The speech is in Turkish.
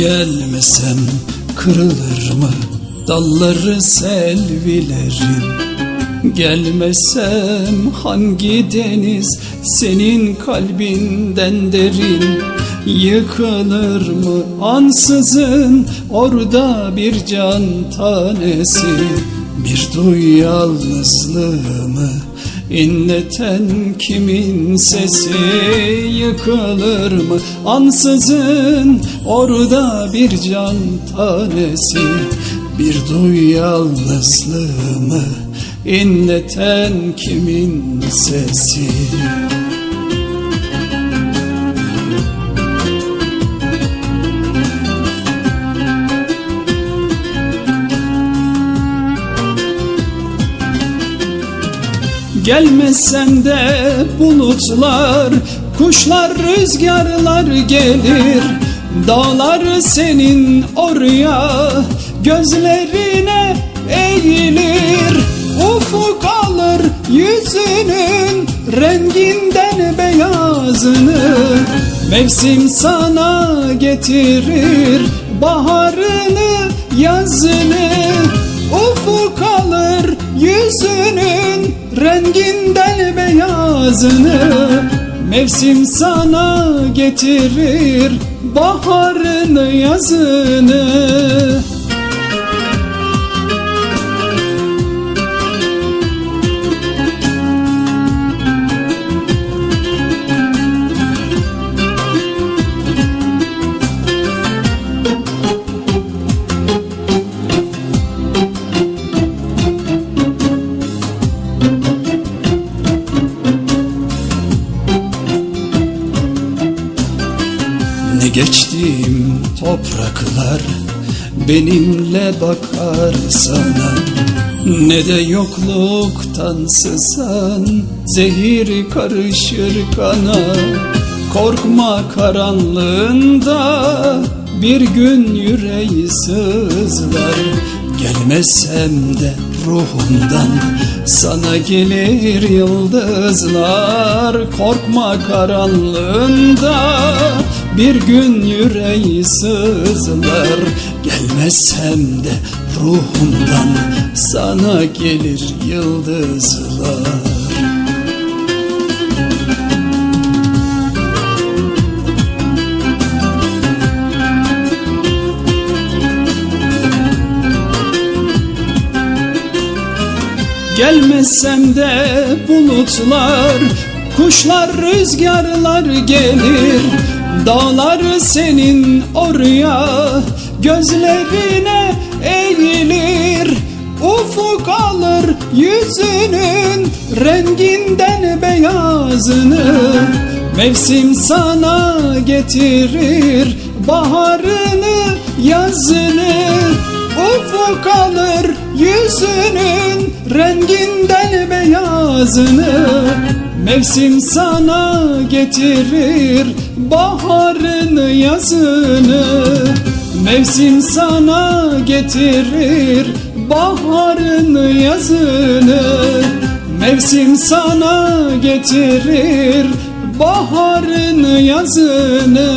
Gelmesem kırılır mı? Dalları selvilerin Gelmesem hangi deniz senin kalbinden derin? Yıkılır mı ansızın orada bir can tanesi? Bir duy yalnızlığımı inleten kimin sesi Yıkılır mı? Ansızın orada bir can tanesi Bir duy yalnızlığımı inleten kimin sesi Gelmesen de bulutlar, kuşlar, rüzgarlar gelir. Dağlar senin oraya, gözlerine eğilir. Ufuk alır yüzünün renginden beyazını. Mevsim sana getirir baharını, yazını. Ufuk alır yüzünün renginden beyazını Mevsim sana getirir baharını yazını Ne geçtiğim topraklar benimle bakar sana. Ne de yokluktan sızan zehir karışır kana. Korkma karanlığında bir gün yüreği sızlar Gelmesem de ruhumdan sana gelir yıldızlar. Korkma karanlığında bir gün yüreği sızlar. Gelmesem de ruhumdan sana gelir yıldızlar Gelmesem de bulutlar, kuşlar, rüzgarlar gelir. Dağlar senin oraya, gözlerine eğilir. Ufuk alır yüzünün renginden beyazını. Mevsim sana getirir baharını, yazını. Ufuk alır yüzünün renginden beyazını Mevsim sana getirir baharını yazını Mevsim sana getirir baharını yazını Mevsim sana getirir baharını yazını